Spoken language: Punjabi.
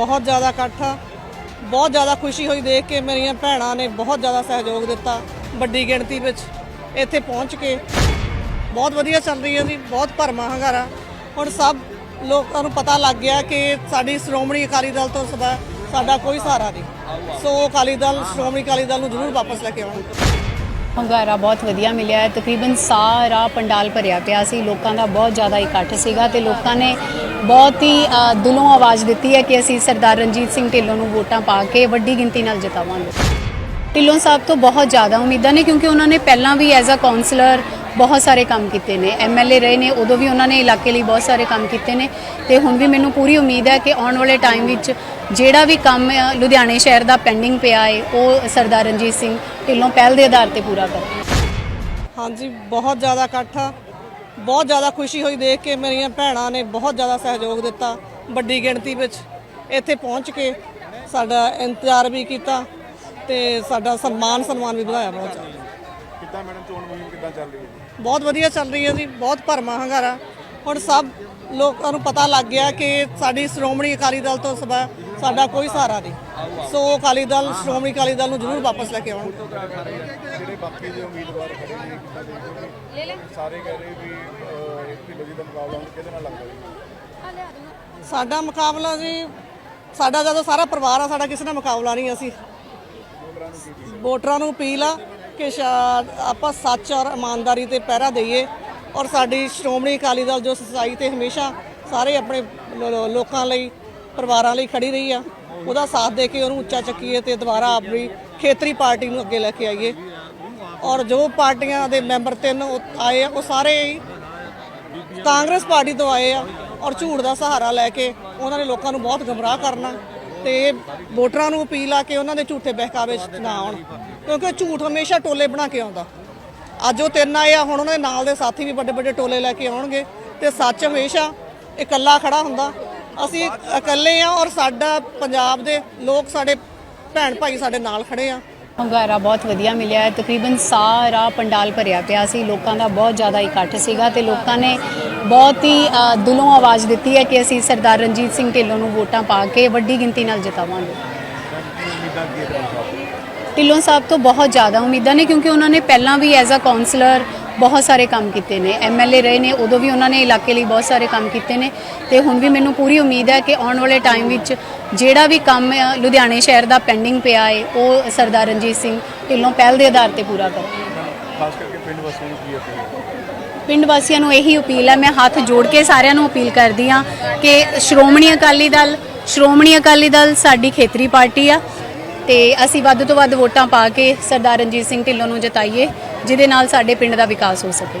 ਬਹੁਤ ਜ਼ਿਆਦਾ ਇਕੱਠ ਆ। ਬਹੁਤ ਜ਼ਿਆਦਾ ਖੁਸ਼ੀ ਹੋਈ ਦੇਖ ਕੇ ਮੇਰੀਆਂ ਭੈਣਾਂ ਨੇ ਬਹੁਤ ਜ਼ਿਆਦਾ ਸਹਿਯੋਗ ਦਿੱਤਾ ਵੱਡੀ ਗਿਣਤੀ ਵਿੱਚ ਇੱਥੇ ਪਹੁੰਚ ਕੇ। ਬਹੁਤ ਵਧੀਆ ਚੱਲ ਰਹੀ ਹੈ ਜੀ, ਬਹੁਤ ਭਰਮਾ ਹੰਗਾਰਾ। ਹੁਣ ਸਭ ਲੋਕਾਂ ਨੂੰ ਪਤਾ ਲੱਗ ਗਿਆ ਕਿ ਸਾਡੀ ਸ਼੍ਰੋਮਣੀ ਅਕਾਲੀ ਦਲ ਤੋਂ ਸਦਾ ਸਾਡਾ ਕੋਈ ਸਹਾਰਾ ਨਹੀਂ। ਸੋ ਅਕਾਲੀ ਦਲ, ਸ਼੍ਰੋਮਣੀ ਅਕਾਲੀ ਦਲ ਨੂੰ ਜ਼ਰੂਰ ਵਾਪਸ ਲੈ ਕੇ ਆਉਣਾ। ਹੰਗਾਰਾ ਬਹੁਤ ਵਧੀਆ ਮਿਲਿਆ ਤਕਰੀਬਨ ਸਾਰਾ ਪੰਡਾਲ ਭਰਿਆ ਪਿਆ ਸੀ। ਲੋਕਾਂ ਦਾ ਬਹੁਤ ਜ਼ਿਆਦਾ ਇਕੱਠ ਸੀਗਾ ਤੇ ਲੋਕਾਂ ਨੇ ਬਹੁਤ ਹੀ ਦਿਲੋਂ ਆਵਾਜ਼ ਦਿੱਤੀ ਹੈ ਕਿ ਅਸੀਂ ਸਰਦਾਰ ਰਣਜੀਤ ਸਿੰਘ ਢਿੱਲੋਂ ਨੂੰ ਵੋਟਾਂ ਪਾ ਕੇ ਵੱਡੀ ਗਿਣਤੀ ਨਾਲ ਜਿਤਾਵਾਂਗੇ। ਢਿੱਲੋਂ ਸਾਹਿਬ ਤੋਂ ਬਹੁਤ ਜ਼ਿਆਦਾ ਉਮੀਦਾਂ ਨੇ ਕਿਉਂਕਿ ਉਹਨਾਂ ਨੇ ਪਹਿਲਾਂ ਵੀ ਐਜ਼ ਅ ਕਾਉਂਸਲਰ ਬਹੁਤ ਸਾਰੇ ਕੰਮ ਕੀਤੇ ਨੇ ਐਮਐਲਏ ਰਹੇ ਨੇ, ਉਦੋਂ ਵੀ ਉਹਨਾਂ ਨੇ ਇਲਾਕੇ ਲਈ ਬਹੁਤ ਸਾਰੇ ਕੰਮ ਕੀਤੇ ਨੇ ਤੇ ਹੁਣ ਵੀ ਮੈਨੂੰ ਪੂਰੀ ਉਮੀਦ ਹੈ ਕਿ ਆਉਣ ਵਾਲੇ ਟਾਈਮ ਵਿੱਚ ਜਿਹੜਾ ਵੀ ਕੰਮ ਲੁਧਿਆਣੇ ਸ਼ਹਿਰ ਦਾ ਪੈਂਡਿੰਗ ਪਿਆ ਹੈ ਉਹ ਸਰਦਾਰ ਰਣਜੀਤ ਸਿੰਘ ਢਿੱਲੋਂ ਪਹਿਲ ਦੇ ਆਧਾਰ ਤੇ ਪੂਰਾ ਕਰਨਗੇ ਹਾਂਜੀ, ਬਹੁਤ ਜ਼ਿਆਦਾ ਇਕੱਠ ਆ। ਬਹੁਤ ਜ਼ਿਆਦਾ ਖੁਸ਼ੀ ਹੋਈ ਦੇਖ ਕੇ ਮੇਰੀਆਂ ਭੈਣਾਂ ਨੇ ਬਹੁਤ ਜ਼ਿਆਦਾ ਸਹਿਯੋਗ ਦਿੱਤਾ ਵੱਡੀ ਗਿਣਤੀ ਵਿੱਚ। ਇੱਥੇ ਪਹੁੰਚ ਕੇ ਸਾਡਾ ਇੰਤਜ਼ਾਰ ਵੀ ਕੀਤਾ। ਤੇ ਸਾਡਾ ਸਨਮਾਨ ਸਨਮਾਨ ਵੀ ਵਧਾਇਆ ਬਹੁਤ ਜ਼ਿਆਦਾ। ਕਿੱਦਾਂ ਮੈਡਮ ਚੋਣ ਮੁਹਿੰਮ ਕਿੱਦਾਂ ਚੱਲ ਰਹੀ ਹੈ ਬਹੁਤ ਵਧੀਆ ਚੱਲ ਰਹੀ ਹੈ ਜੀ ਬਹੁਤ ਭਰਮਾ ਹੰਗਾਰਾ। ਹੁਣ ਸਭ ਲੋਕਾਂ ਨੂੰ ਪਤਾ ਲੱਗ ਗਿਆ ਕਿ ਸਾਡੀ ਸ਼੍ਰੋਮਣੀ ਅਕਾਲੀ ਦਲ ਤੋਂ ਸਦਾ ਸਾਡਾ ਕੋਈ ਸਹਾਰਾ ਨਹੀਂ। ਸੋ ਅਕਾਲੀ ਦਲ ਸ਼੍ਰੋਮਣੀ ਅਕਾਲੀ ਦਲ ਨੂੰ ਜ਼ਰੂਰ ਵਾਪਸ ਲੈ ਕੇ ਆਉਣਾ। ਜਿਹੜੇ ਬਾਕੀ ਦੇ ਉਮੀਦਵਾਰ ਖੜੇ ਨੇ ਕਿੱਦਾਂ ਦੇਖਦੇ ਹੋ? ਸਾਰੇ ਕਹਿ ਰਹੇ ਵੀ ਅਹ, ਢਿੱਲੋਂ ਜੀ ਦਾ ਮੁਕਾਬਲਾ ਹੁਣ ਕਿਹਦੇ ਨਾਲ ਲੱਗਦਾ ਜੀ? ਸਾਡਾ ਮੁਕਾਬਲਾ ਜੀ ਸਾਡਾ ਜਦੋਂ ਸਾਰਾ ਪਰਿਵਾਰ ਆ ਸਾਡਾ ਕਿਸੇ ਨਾਲ ਮੁਕਾਬਲਾ ਨਹੀਂ ਅਸੀਂ। ਵੋਟਰਾਂ ਨੂੰ ਅਪੀਲ ਆ ਕਿ ਸ਼ਾ- ਆਪਾਂ ਸੱਚ ਔਰ ਇਮਾਨਦਾਰੀ ਤੇ ਪਹਿਰਾ ਦਈਏ ਔਰ ਸਾਡੀ ਸ਼੍ਰੋਮਣੀ ਅਕਾਲੀ ਦਲ ਜੋ ਸੱਚਾਈ ਤੇ ਹਮੇਸ਼ਾ ਸਾਰੇ ਆਪਣੇ ਲੋਕਾਂ ਲਈ, ਪਰਿਵਾਰਾਂ ਲਈ ਖੜੀ ਰਹੀ ਆ, ਉਹਦਾ ਸਾਥ ਦੇ ਕੇ ਉਹਨੂੰ ਉੱਚਾ ਚੱਕੀਏ ਤੇ ਦੁਬਾਰਾ ਆਪਣੀ ਖੇਤਰੀ ਪਾਰਟੀ ਨੂੰ ਅੱਗੇ ਲੈ ਕੇ ਆਈਏ। ਔਰ ਜੋ ਪਾਰਟੀਆਂ ਦੇ ਮੈਂਬਰ ਤਿੰਨ ਉਹ ਆਏ ਆ, ਉਹ ਸਾਰੇ ਹੀ ਕਾਂਗਰਸ ਪਾਰਟੀ ਤੋਂ ਆਏ ਆ ਔਰ ਝੂਠ ਦਾ ਸਹਾਰਾ ਲੈ ਕੇ ਉਹਨਾਂ ਨੇ ਲੋਕਾਂ ਨੂੰ ਬਹੁਤ ਗਮਰਾਹ ਕਰਨਾ। ਤੇ ਵੋਟਰਾਂ ਨੂੰ ਅਪੀਲ ਆ ਕਿ ਉਹਨਾਂ ਦੇ ਝੂਠੇ ਬਹਿਕਾਵੇ 'ਚ ਨਾ ਆਉਣ, ਕਿਉਂਕਿ ਝੂਠ ਹਮੇਸ਼ਾ ਟੋਲੇ ਬਣਾ ਕੇ ਆਉਂਦਾ। ਅੱਜ ਉਹ ਤਿੰਨ ਆਏ ਆ, ਹੁਣ ਉਹਨਾਂ ਦੇ ਨਾਲ ਦੇ ਸਾਥੀ ਵੀ ਵੱਡੇ ਵੱਡੇ ਟੋਲੇ ਲੈ ਕੇ ਆਉਣਗੇ ਤੇ ਸੱਚ ਹਮੇਸ਼ਾ ਇਕੱਲਾ ਖੜਾ ਹੁੰਦਾ। ਅਸੀਂ ਇਕੱਲੇ ਆ ਔਰ ਸਾਡਾ ਪੰਜਾਬ ਦੇ ਲੋਕ, ਸਾਡੇ ਭੈਣ ਭਾਈ ਸਾਡੇ ਨਾਲ ਖੜੇ ਆ। ਹੰਗਾਰਾ ਬਹੁਤ ਵਧੀਆ ਮਿਲਿਆ ਹੈ। ਤਕਰੀਬਨ ਸਾਰਾ ਪੰਡਾਲ ਭਰਿਆ ਪਿਆ ਸੀ। ਲੋਕਾਂ ਦਾ ਬਹੁਤ ਜ਼ਿਆਦਾ ਇਕੱਠ ਸੀਗਾ ਤੇ ਲੋਕਾਂ ਨੇ ਬਹੁਤ ਹੀ ਦਿਲੋਂ ਆਵਾਜ਼ ਦਿੱਤੀ ਹੈ ਕਿ ਅਸੀਂ ਸਰਦਾਰ ਰਣਜੀਤ ਸਿੰਘ ਢਿੱਲੋਂ ਨੂੰ ਵੋਟਾਂ ਪਾ ਕੇ ਵੱਡੀ ਗਿਣਤੀ ਨਾਲ ਜਿਤਾਵਾਂਗੇ। ਢਿੱਲੋਂ ਸਾਹਿਬ ਢਿੱਲੋਂ ਸਾਹਿਬ ਤੋਂ ਬਹੁਤ ਜ਼ਿਆਦਾ ਉਮੀਦਾਂ ਨੇ ਕਿਉਂਕਿ ਉਹਨਾਂ ਨੇ ਪਹਿਲਾਂ ਵੀ ਐਜ਼ ਅ ਕਾਉਂਸਲਰ ਬਹੁਤ ਸਾਰੇ ਕੰਮ ਕੀਤੇ ਨੇ। ਐਮਐਲਏ ਰਹੇ ਨੇ ਉਦੋਂ ਵੀ ਉਹਨਾਂ ਨੇ ਇਲਾਕੇ ਲਈ ਬਹੁਤ ਸਾਰੇ ਕੰਮ ਕੀਤੇ ਨੇ। ਤੇ ਹੁਣ ਵੀ ਮੈਨੂੰ ਪੂਰੀ ਉਮੀਦ ਹੈ ਕਿ ਆਉਣ ਵਾਲੇ ਟਾਈਮ ਵਿੱਚ ਜਿਹੜਾ ਵੀ ਕੰਮ ਲੁਧਿਆਣੇ ਸ਼ਹਿਰ ਦਾ ਪੈਂਡਿੰਗ ਪਿਆ ਹੈ ਉਹ ਸਰਦਾਰ ਰਣਜੀਤ ਸਿੰਘ ਢਿੱਲੋਂ ਪਹਿਲ ਦੇ ਆਧਾਰ ਤੇ ਪੂਰਾ ਕਰਨਗੇ ਖਾਸ ਕਰਕੇ ਪਿੰਡ ਵਾਸੀਆਂ ਨੂੰ ਕੀ ਅਪੀਲ ਪਿੰਡ ਵਾਸੀਆਂ ਨੂੰ ਇਹੀ ਅਪੀਲ ਹੈ ਮੈਂ ਹੱਥ ਜੋੜ ਕੇ ਸਾਰਿਆਂ ਨੂੰ ਅਪੀਲ ਕਰਦੀ ਹਾਂ ਕਿ ਸ਼੍ਰੋਮਣੀ ਅਕਾਲੀ ਦਲ ਸ਼੍ਰੋਮਣੀ ਅਕਾਲੀ ਦਲ ਸਾਡੀ ਖੇਤਰੀ ਪਾਰਟੀ ਆ। ਤੇ ਅਸੀਂ ਵੱਧ ਤੋਂ ਵੱਧ ਵੋਟਾਂ ਪਾ ਕੇ ਸਰਦਾਰ ਰਣਜੀਤ ਸਿੰਘ ਢਿੱਲੋਂ ਨੂੰ ਜਿਤਾਈਏ, ਜਿਹਦੇ ਨਾਲ ਸਾਡੇ ਪਿੰਡ ਦਾ ਵਿਕਾਸ ਹੋ ਸਕੇ।